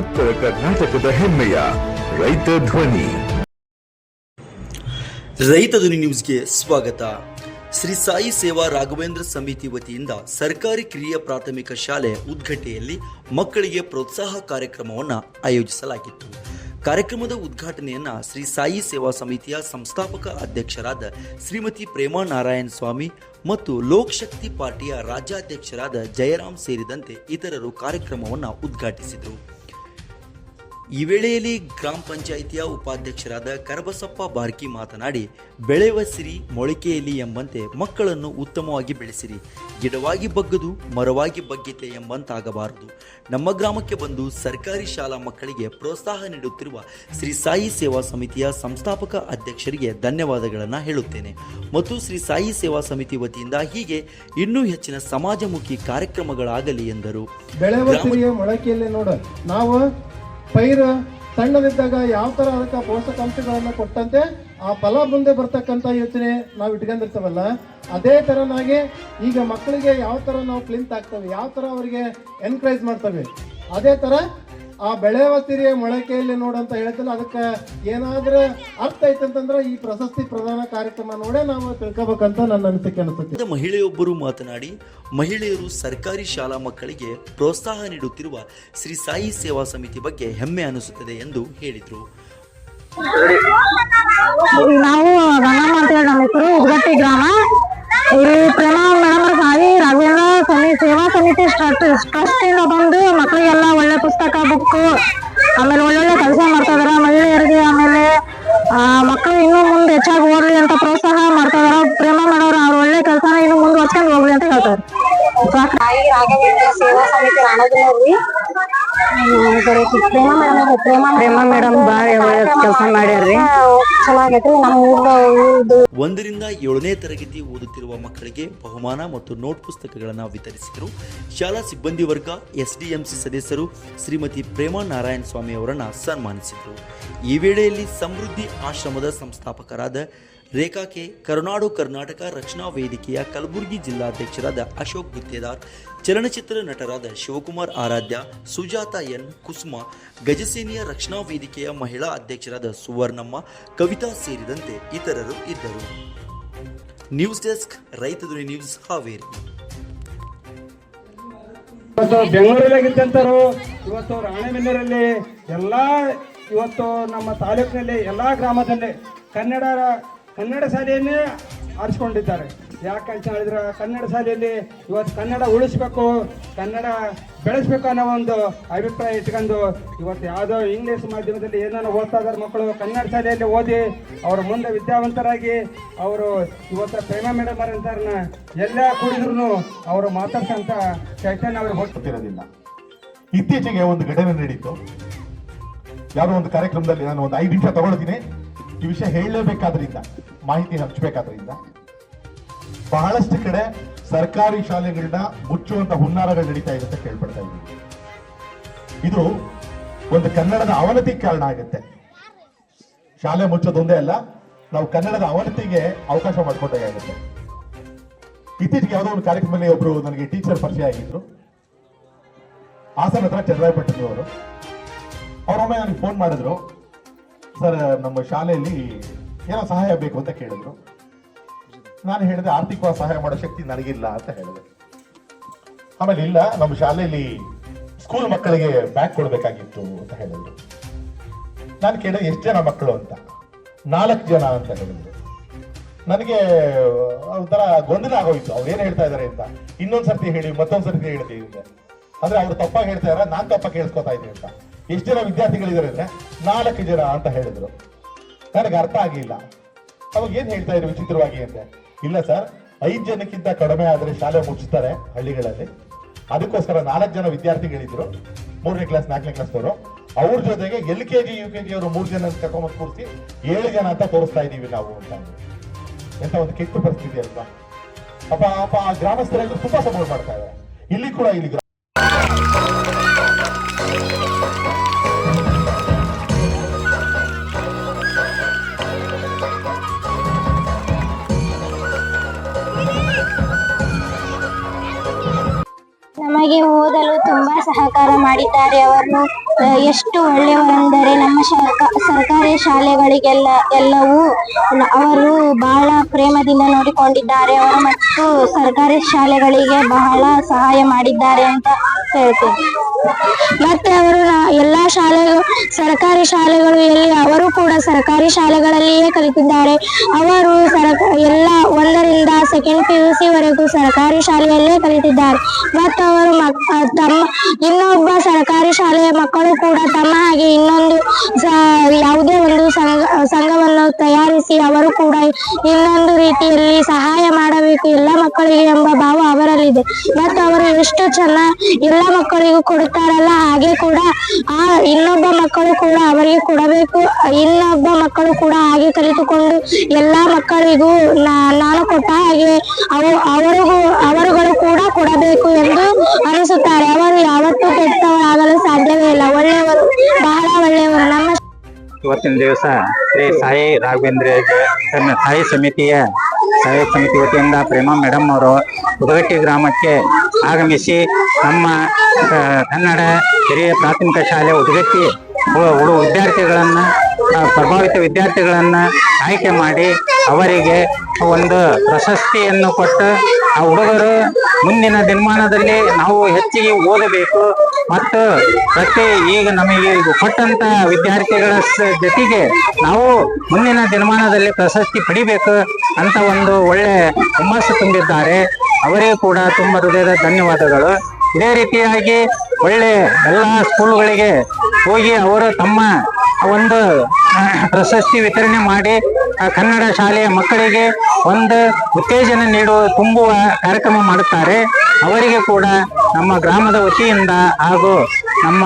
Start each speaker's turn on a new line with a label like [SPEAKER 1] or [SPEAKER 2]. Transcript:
[SPEAKER 1] ಉತ್ತರ ಕರ್ನಾಟಕದ ಹೆಮ್ಮೆಯ ರೈತ ಧ್ವನಿ.
[SPEAKER 2] ರೈತ ಧ್ವನಿ ನ್ಯೂಸ್ಗೆ ಸ್ವಾಗತ. ಶ್ರೀ ಸಾಯಿ ಸೇವಾ ರಾಘವೇಂದ್ರ ಸಮಿತಿ ವತಿಯಿಂದ ಸರ್ಕಾರಿ ಕಿರಿಯ ಪ್ರಾಥಮಿಕ ಶಾಲೆ ಉದ್ಘಾಟನೆಯಲ್ಲಿ ಮಕ್ಕಳಿಗೆ ಪ್ರೋತ್ಸಾಹ ಕಾರ್ಯಕ್ರಮವನ್ನು ಆಯೋಜಿಸಲಾಗಿತ್ತು. ಕಾರ್ಯಕ್ರಮದ ಉದ್ಘಾಟನೆಯನ್ನ ಶ್ರೀ ಸಾಯಿ ಸೇವಾ ಸಮಿತಿಯ ಸಂಸ್ಥಾಪಕ ಅಧ್ಯಕ್ಷರಾದ ಶ್ರೀಮತಿ ಪ್ರೇಮಾ ನಾರಾಯಣ ಸ್ವಾಮಿ ಮತ್ತು ಲೋಕಶಕ್ತಿ ಪಾರ್ಟಿಯ ರಾಜ್ಯಾಧ್ಯಕ್ಷರಾದ ಜಯರಾಮ್ ಸೇರಿದಂತೆ ಇತರರು ಕಾರ್ಯಕ್ರಮವನ್ನು ಉದ್ಘಾಟಿಸಿದರು. ಈ ವೇಳೆಯಲ್ಲಿ ಗ್ರಾಮ ಪಂಚಾಯಿತಿಯ ಉಪಾಧ್ಯಕ್ಷರಾದ ಕರಬಸಪ್ಪ ಬಾರ್ಕಿ ಮಾತನಾಡಿ ಬೆಳೆಯುವ ಸಿರಿ ಮೊಳಕೆಯಲ್ಲಿ ಎಂಬಂತೆ ಮಕ್ಕಳನ್ನು ಉತ್ತಮವಾಗಿ ಬೆಳೆಸಿರಿ. ಗಿಡವಾಗಿ ಬಗ್ಗದು ಮರವಾಗಿ ಬಗ್ಗಿತೆ ಎಂಬಂತಾಗಬಾರದು. ನಮ್ಮ ಗ್ರಾಮಕ್ಕೆ ಬಂದು ಸರ್ಕಾರಿ ಶಾಲಾ ಮಕ್ಕಳಿಗೆ ಪ್ರೋತ್ಸಾಹ ನೀಡುತ್ತಿರುವ ಶ್ರೀ ಸಾಯಿ ಸೇವಾ ಸಮಿತಿಯ ಸಂಸ್ಥಾಪಕ ಅಧ್ಯಕ್ಷರಿಗೆ ಧನ್ಯವಾದಗಳನ್ನು ಹೇಳುತ್ತೇನೆ. ಮತ್ತು ಶ್ರೀ ಸಾಯಿ ಸೇವಾ ಸಮಿತಿ ವತಿಯಿಂದ ಹೀಗೆ ಇನ್ನೂ ಹೆಚ್ಚಿನ ಸಮಾಜಮುಖಿ ಕಾರ್ಯಕ್ರಮಗಳಾಗಲಿ ಎಂದರು.
[SPEAKER 3] ನಾವು ಪೈರು ಸಣ್ಣದಿದ್ದಾಗ ಯಾವ ಥರ ಅದಕ್ಕೆ ಪೋಷಕಾಂಶಗಳನ್ನ ಕೊಟ್ಟಂತೆ ಆ ಫಲ ಮುಂದೆ ಬರ್ತಕ್ಕಂಥ ಯೋಚನೆ ನಾವು ಇಟ್ಕೊಂಡಿರ್ತೇವಲ್ಲ, ಅದೇ ತರನಾಗಿ ಈಗ ಮಕ್ಕಳಿಗೆ ಯಾವ ಥರ ನಾವು ಕ್ಲಿಂತ್ ಆಗ್ತವೆ, ಯಾವ ಥರ ಅವರಿಗೆ ಎನ್ಕರೇಜ್ ಮಾಡ್ತವೆ, ಅದೇ ತರ ಆ ಬೆಳೆಯುವ ಸಿರಿಯ ಮೊಳಕೆಯಲ್ಲಿ ನೋಡಂತ ಹೇಳ್ತಿಲ್ಲ ಅದಕ್ಕೆ ಏನಾದ್ರೂ ಅರ್ಥ ಐತಂತಂದ್ರೆ ಈ ಪ್ರಶಸ್ತಿ ಪ್ರದಾನ ಕಾರ್ಯಕ್ರಮ ನೋಡೇ ನಾವು ತಿಳ್ಕೊಬೇಕಂತ ನನ್ನ ಅನಿಸಿಕೆ ಅನಿಸುತ್ತೆ.
[SPEAKER 2] ಮಹಿಳೆಯೊಬ್ಬರು ಮಾತನಾಡಿ ಮಹಿಳೆಯರು ಸರ್ಕಾರಿ ಶಾಲಾ ಮಕ್ಕಳಿಗೆ ಪ್ರೋತ್ಸಾಹ ನೀಡುತ್ತಿರುವ ಶ್ರೀ ಸಾಯಿ ಸೇವಾ ಸಮಿತಿ ಬಗ್ಗೆ ಹೆಮ್ಮೆ ಅನಿಸುತ್ತದೆ ಎಂದು ಹೇಳಿದರು.
[SPEAKER 4] ನಾವು ಗಂಗಮ್ಮ ಅಂತ ಹೇಳಿ ನಮ್ಮ ಹೆಸರು ಉದ್ಗಟ್ಟಿ ಗ್ರಾಮ. ಇಲ್ಲಿ ಪ್ರೇಮ ಮೇಡಮ್ ಸಾಯಿ ರಾಘವೇಂದ್ರ ಸಮಿತಿ ಸೇವಾ ಸಮಿತಿ ಟ್ರಸ್ಟ್ ಟ್ರಸ್ಟ್ ಇಂದ ಬಂದು ಪುಸ್ತಕ ಬುಕ್ ಆಮೇಲೆ ಒಳ್ಳೊಳ್ಳೆ ಕೆಲಸ ಮಾಡ್ತಾ ಇದಾರೆ. ಮಹಿಳೆಯರಿಗೆ ಆಮೇಲೆ ಮಕ್ಕಳು ಇನ್ನೂ ಮುಂದೆ ಹೆಚ್ಚಾಗಿ ಓದಲಿ ಅಂತ ಪ್ರೋತ್ಸಾಹ ಮಾಡ್ತಾ ಇದಾರೆ. ಪ್ರೇಮ ಮಾಡೋರು ಅವ್ರು ಒಳ್ಳೆ ಕೆಲಸನ ಇನ್ನು ಮುಂದುವರ್ಸ್ಕೊಂಡು ಹೋಗ್ಲಿ ಅಂತ ಹೇಳ್ತಾರೆ. ಸೇವಾ ಸಮಿತಿ ರಾಣಗಿನವ್ರಿ
[SPEAKER 2] ಒಂದರಿಂದ ಏಳನೇ ತರಗತಿ ಓದುತ್ತಿರುವ ಮಕ್ಕಳಿಗೆ ಬಹುಮಾನ ಮತ್ತು ನೋಟ್ ಪುಸ್ತಕಗಳನ್ನು ವಿತರಿಸಿದರು. ಶಾಲಾ ಸಿಬ್ಬಂದಿ ವರ್ಗ ಎಸ್ಡಿಎಂಸಿ ಸದಸ್ಯರು ಶ್ರೀಮತಿ ಪ್ರೇಮಾ ನಾರಾಯಣ ಸ್ವಾಮಿ ಅವರನ್ನು ಸನ್ಮಾನಿಸಿದರು. ಈ ವೇಳೆಯಲ್ಲಿ ಸಮೃದ್ಧಿ ಆಶ್ರಮದ ಸಂಸ್ಥಾಪಕರಾದ ರೇಖಾ ಕೆ ಕರುನಾಡು ಕರ್ನಾಟಕ ರಕ್ಷಣಾ ವೇದಿಕೆಯ ಕಲಬುರಗಿ ಜಿಲ್ಲಾಧ್ಯಕ್ಷರಾದ ಅಶೋಕ್ ಗುತ್ತೇದಾರ್, ಚಲನಚಿತ್ರ ನಟರಾದ ಶಿವಕುಮಾರ್ ಆರಾಧ್ಯ, ಸುಜಾತ ಎನ್ ಕುಸುಮ, ಗಜಸೇನೆಯ ರಕ್ಷಣಾ ವೇದಿಕೆಯ ಮಹಿಳಾ ಅಧ್ಯಕ್ಷರಾದ ಸುವರ್ಣಮ್ಮ, ಕವಿತಾ ಸೇರಿದಂತೆ ಇತರರು ಇದ್ದರು. ನ್ಯೂಸ್ ಡೆಸ್ಕ್ ರೈತ ನ್ಯೂಸ್ ಹಾವೇರಿ.
[SPEAKER 5] ಇವತ್ತು ಇವತ್ತು ನಮ್ಮ ತಾಲೂಕಿನಲ್ಲಿ ಎಲ್ಲಾ ಗ್ರಾಮದಲ್ಲಿ ಕನ್ನಡ ಕನ್ನಡ ಶಾಲೆಯನ್ನೇ ಆರಿಸ್ಕೊಂಡಿದ್ದಾರೆ. ಯಾಕಂತ ಹೇಳಿದ್ರೆ ಕನ್ನಡ ಶಾಲೆಯಲ್ಲಿ ಇವತ್ತು ಕನ್ನಡ ಉಳಿಸ್ಬೇಕು, ಕನ್ನಡ ಬೆಳೆಸ್ಬೇಕು ಅನ್ನೋ ಒಂದು ಅಭಿಪ್ರಾಯ ಇಟ್ಕೊಂಡು ಇವತ್ತು ಯಾವುದೋ ಇಂಗ್ಲೀಷ್ ಮಾಧ್ಯಮದಲ್ಲಿ ಏನೇನೋ ಓದ್ತಾ ಇದ್ದಾರೆ ಮಕ್ಕಳು, ಕನ್ನಡ ಶಾಲೆಯಲ್ಲಿ ಓದಿ ಅವರು ಮುಂದೆ ವಿದ್ಯಾವಂತರಾಗಿ ಅವರು ಇವತ್ತು ಪ್ರೇಮ ಮೇಡಮ್ ಅಂತಾರನ್ನ ಎಲ್ಲ ಕೂಡಿದ್ರು ಅವರು ಮಾತಾಡ್ಸಂತ ಚೈತನ್ಯ ಅವ್ರಿಗೆ
[SPEAKER 6] ಹೋಗ್ತಿರೋದಿಲ್ಲ ಇತ್ತೀಚೆಗೆ ಒಂದು ಘಟನೆ ನಡೀತು. ಯಾವುದೋ ಒಂದು ಕಾರ್ಯಕ್ರಮದಲ್ಲಿ ನಾನು ಒಂದು ಐದು ನಿಮಿಷ ತಗೊಳ್ತೀನಿ. ಈ ವಿಷಯ ಹೇಳಲೇಬೇಕಾದ್ರಿಂದ ಮಾಹಿತಿ ಹಂಚಬೇಕಾದ್ರಿಂದ, ಬಹಳಷ್ಟು ಕಡೆ ಸರ್ಕಾರಿ ಶಾಲೆಗಳನ್ನ ಮುಚ್ಚುವಂತ ಹುನ್ನಾರಗಳು ನಡೀತಾ ಇದೆ ಅಂತ ಕೇಳ್ಪಡ್ತಾ ಇದ್ದೀವಿ ಇದು ಒಂದು ಕನ್ನಡದ ಅವನತಿ ಕಾರಣ ಆಗುತ್ತೆ. ಶಾಲೆ ಮುಚ್ಚೋದೊಂದೇ ಅಲ್ಲ, ನಾವು ಕನ್ನಡದ ಅವನತಿಗೆ ಅವಕಾಶ ಮಾಡಿಕೊಟ್ಟಾಗುತ್ತೆ ಇತ್ತೀಚೆಗೆ ಯಾವುದೋ ಒಂದು ಕಾರ್ಯಕ್ರಮದಲ್ಲಿ ಒಬ್ರು ನನಗೆ ಟೀಚರ್ ಪರಿಚಯ ಆಗಿದ್ರು. ಹಾಸನ ಹತ್ರ ಚಂದ್ರಾಯಪಟ್ಟಣದವರು. ಅವರೊಮ್ಮೆ ನನಗೆ ಫೋನ್ ಮಾಡಿದ್ರು. ಸರ್, ನಮ್ಮ ಶಾಲೆಯಲ್ಲಿ ಏನೋ ಸಹಾಯ ಬೇಕು ಅಂತ ಕೇಳಿದ್ರು. ನಾನು ಹೇಳಿದೆ, ಆರ್ಥಿಕವಾಗಿ ಸಹಾಯ ಮಾಡೋ ಶಕ್ತಿ ನನಗಿಲ್ಲ ಅಂತ ಹೇಳಿದೆ. ಆಮೇಲೆ ಇಲ್ಲ, ನಮ್ಮ ಶಾಲೆಯಲ್ಲಿ ಸ್ಕೂಲ್ ಮಕ್ಕಳಿಗೆ ಬ್ಯಾಗ್ ಕೊಡಬೇಕಾಗಿತ್ತು ಅಂತ ಹೇಳಿದ್ರು. ನಾನು ಕೇಳಿದೆ, ಎಷ್ಟು ಜನ ಮಕ್ಕಳು ಅಂತ? ನಾಲ್ಕು ಜನ ಅಂತ ಹೇಳಿದ್ರು. ನನಗೆ ಒಂಥರ ಗೊಂದಲ ಆಗೋಯ್ತು. ಅವ್ರು ಏನು ಹೇಳ್ತಾ ಇದ್ದಾರೆ ಅಂತ? ಇನ್ನೊಂದ್ಸರ್ತಿ ಹೇಳಿ, ಮತ್ತೊಂದ್ಸರ್ತಿ ಹೇಳ್ತೀವಿ ಅಂದ್ರೆ ಅವ್ರು ತಪ್ಪಾಗಿ ಹೇಳ್ತಾ ಇದಾರೆ, ನಾನು ತಪ್ಪಾಗಿ ಕೇಳಿಸ್ಕೊತಾ ಇದ್ದೀನಿ ಅಂತ. ಎಷ್ಟು ಜನ ವಿದ್ಯಾರ್ಥಿಗಳಿದ್ದಾರೆ ಅಂದ್ರೆ ನಾಲ್ಕು ಜನ ಅಂತ ಹೇಳಿದ್ರು. ನನಗೆ ಅರ್ಥ ಆಗಿಲ್ಲ. ಅವಾಗ ಏನ್ ಹೇಳ್ತಾ ಇದ್ರು ವಿಚಿತ್ರವಾಗಿ ಅಂತ ಇಲ್ಲ ಸರ್, ಐದ್ ಜನಕ್ಕಿಂತ ಕಡಿಮೆ ಆದ್ರೆ ಶಾಲೆ ಮುಚ್ಚುತ್ತಾರೆ ಹಳ್ಳಿಗಳಲ್ಲಿ. ಅದಕ್ಕೋಸ್ಕರ ನಾಲ್ಕು ಜನ ವಿದ್ಯಾರ್ಥಿಗಳಿದ್ರು. ಮೂರನೇ ಕ್ಲಾಸ್ ನಾಲ್ಕನೇ ಕ್ಲಾಸ್ ಅವರು ಅವ್ರ ಜೊತೆಗೆ L K G, U K G ಅವರು ಮೂರು ಜನ ಕರ್ಕೊಂಬಂದು ಕೂರಿಸಿ ಏಳು ಜನ ಅಂತ ತೋರಿಸ್ತಾ ಇದೀವಿ ನಾವು ಅಂತ ಎಂತ ಒಂದು ಕೆಟ್ಟ ಪರಿಸ್ಥಿತಿ ಅಲ್ವಾ? ಅಪ್ಪ ಅಪ್ಪ ಗ್ರಾಮಸ್ಥರೆಲ್ಲರೂ ತುಂಬಾ ಸಪೋರ್ಟ್ ಮಾಡ್ತಾ ಇದ್ದಾರೆ. ಇಲ್ಲಿ ಕೂಡ ಇಲ್ಲಿ
[SPEAKER 4] ನಮಗೆ ಓದಲು ತುಂಬಾ ಸಹಕಾರ
[SPEAKER 7] ಮಾಡಿದ್ದಾರೆ ಅವರು ಎಷ್ಟು ಒಳ್ಳೆಯವರೆಂದರೆ ನಮ್ಮ ಸರ್ಕ- ಸರ್ಕಾರಿ ಶಾಲೆಗಳಿಗೆಲ್ಲ ಎಲ್ಲವೂ ಅವರು ಬಹಳ ಪ್ರೇಮದಿಂದ ನೋಡಿಕೊಂಡಿದ್ದಾರೆ. ಅವರು ಮತ್ತು ಸರ್ಕಾರಿ ಶಾಲೆಗಳಿಗೆ ಬಹಳ ಸಹಾಯ ಮಾಡಿದ್ದಾರೆ ಅಂತ ಹೇಳ್ತೇನೆ.
[SPEAKER 4] ಮತ್ತೆ ಅವರು ಎಲ್ಲ ಶಾಲೆಗಳು, ಸರ್ಕಾರಿ ಶಾಲೆಗಳು ಎಲ್ಲಿ ಅವರು ಕೂಡ ಸರ್ಕಾರಿ ಶಾಲೆಗಳಲ್ಲಿಯೇ ಕಲಿತಿದ್ದಾರೆ. ಅವರು ಸರಕ ಎಲ್ಲ ಒಂದರಿಂದ ಸೆಕೆಂಡ್ ಪಿ ಯು ಸಿ ವರೆಗೂ ಸರ್ಕಾರಿ ಶಾಲೆಯಲ್ಲೇ ಕಲಿತಿದ್ದಾರೆ. ಮತ್ತು ಅವರು ತಮ್ಮ ಇನ್ನೊಬ್ಬ ಸರ್ಕಾರಿ ಶಾಲೆಯ ಮಕ್ಕಳು ಕೂಡ ತಮ್ಮ ಹಾಗೆ ಇನ್ನೊಂದು ಯಾವುದೇ ಒಂದು ಸಂಘ ಸಂಘವನ್ನು ತಯಾರಿಸಿ ಅವರು ಕೂಡ ಇನ್ನೊಂದು ರೀತಿಯಲ್ಲಿ ಸಹಾಯ ಮಾಡಬೇಕು ಎಲ್ಲ ಮಕ್ಕಳಿಗೆ ಎಂಬ ಭಾವ ಅವರಲ್ಲಿದೆ. ಮತ್ತು ಅವರು ಎಷ್ಟು ಚೆನ್ನಾಗಿ ಎಲ್ಲ ಮಕ್ಕಳಿಗೂ ಕೊಡುತ್ತಾರಲ್ಲ ಹಾಗೆ ಕೂಡ ಆ ಇನ್ನೊಬ್ಬ ಮಕ್ಕಳು ಕೂಡ ಅವರಿಗೆ ಕೊಡಬೇಕು. ಇನ್ನೊಬ್ಬ ಮಕ್ಕಳು ಕೂಡ ಹಾಗೆ ಕಲಿತುಕೊಂಡು ಎಲ್ಲಾ ಮಕ್ಕಳಿಗೂ ನಾನು ಕೊಟ್ಟ ಹಾಗೆ ಅವರು ಅವರಿಗೂ, ಅವರುಗಳು ಕೂಡ ಕೊಡಬೇಕು ಎಂದು ಅನಿಸುತ್ತಾರೆ. ಅವರು ಯಾವತ್ತೂ ಕೆಟ್ಟವರಾಗಲು ಸಾಧ್ಯವೇ ಇಲ್ಲ. ಒಳ್ಳೆಯವರು, ಬಹಳ ಒಳ್ಳೆಯವರು. ನಮ್ಮ
[SPEAKER 8] ಇವತ್ತಿನ ದಿವಸ ಶ್ರೀ ಸಾಯಿ ರಾಘವೇಂದ್ರ ಸಾಯಿ ಸಮಿತಿಯ ಸಾಯಿ ಸಮಿತಿ ವತಿಯಿಂದ ಪ್ರೇಮಾ ಮೇಡಮ್ ಅವರು ಉದಗಟ್ಟಿ ಗ್ರಾಮಕ್ಕೆ ಆಗಮಿಸಿ ನಮ್ಮ ಕನ್ನಡ ಹಿರಿಯ ಪ್ರಾಥಮಿಕ ಶಾಲೆ ಉದ್ಗಟ್ಟಿ ಹುಡುಗ ಹುಡು ವಿದ್ಯಾರ್ಥಿಗಳನ್ನ ಪ್ರಭಾವಿತ ವಿದ್ಯಾರ್ಥಿಗಳನ್ನ ಆಯ್ಕೆ ಮಾಡಿ ಅವರಿಗೆ ಒಂದು ಪ್ರಶಸ್ತಿಯನ್ನು ಕೊಟ್ಟು ಆ ಹುಡುಗರು ಮುಂದಿನ ದಿನಮಾನದಲ್ಲಿ ನಾವು ಹೆಚ್ಚಿಗೆ ಓದಬೇಕು. ಮತ್ತು ಪ್ರತಿ ಈಗ ನಮಗೆ ಕೊಟ್ಟಂತ ವಿದ್ಯಾರ್ಥಿಗಳ ಜೊತೆಗೆ ನಾವು ಮುಂದಿನ ದಿನಮಾನದಲ್ಲಿ ಪ್ರಶಸ್ತಿ ಪಡಿಬೇಕು ಅಂತ ಒಂದು ಒಳ್ಳೆ ಹುಮ್ಮಸ್ಸು ತುಂಬಿದ್ದಾರೆ. ಅವರೇ ಕೂಡ ತುಂಬ ಹೃದಯದ ಧನ್ಯವಾದಗಳು. ಇದೇ ರೀತಿಯಾಗಿ ಒಳ್ಳೆ ಎಲ್ಲ ಸ್ಕೂಲ್ಗಳಿಗೆ ಹೋಗಿ ಅವರು ತಮ್ಮ ಒಂದು ಪ್ರಶಸ್ತಿ ವಿತರಣೆ ಮಾಡಿ ಕನ್ನಡ ಶಾಲೆಯ ಮಕ್ಕಳಿಗೆ ಒಂದು ಉತ್ತೇಜನ ನೀಡುವ, ತುಂಬುವ ಕಾರ್ಯಕ್ರಮ ಮಾಡುತ್ತಾರೆ. ಅವರಿಗೆ ಕೂಡ ನಮ್ಮ ಗ್ರಾಮದ ವತಿಯಿಂದ ಹಾಗೂ ನಮ್ಮ